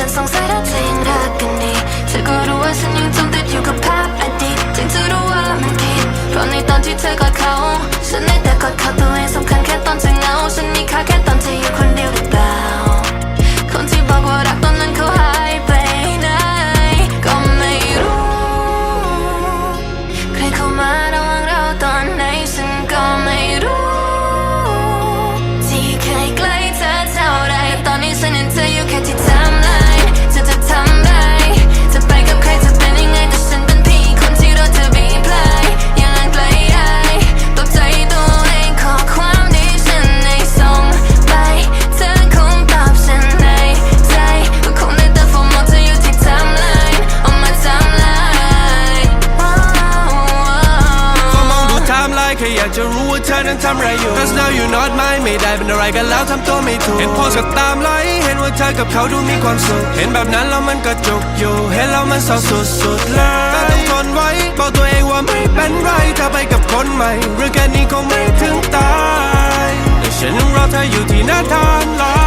and songs that I play แค่อยากจะรู้ว่าเธอนั้นทำอะไรอยู่ Cause now you not mine ไม่ได้เป็นอะไรกันแล้วทำตัวไม่ถูก เห็นโพสต์ก็ตามไลค์เห็นว่าเธอกับเขาดูมีความสุข เห็นแบบนั้นแล้วมันก็จุกอยู่ เห็นแล้วมันเศร้าสุดๆเลยแต่ต้องทนไว้บอกตัวเองว่าไม่เป็นไรถ้าไปกับคนใหม่เรื่องแค่นี้คงไม่ถึงตายแต่ฉันยังรอเธออยู่ที่หน้าทางไลน์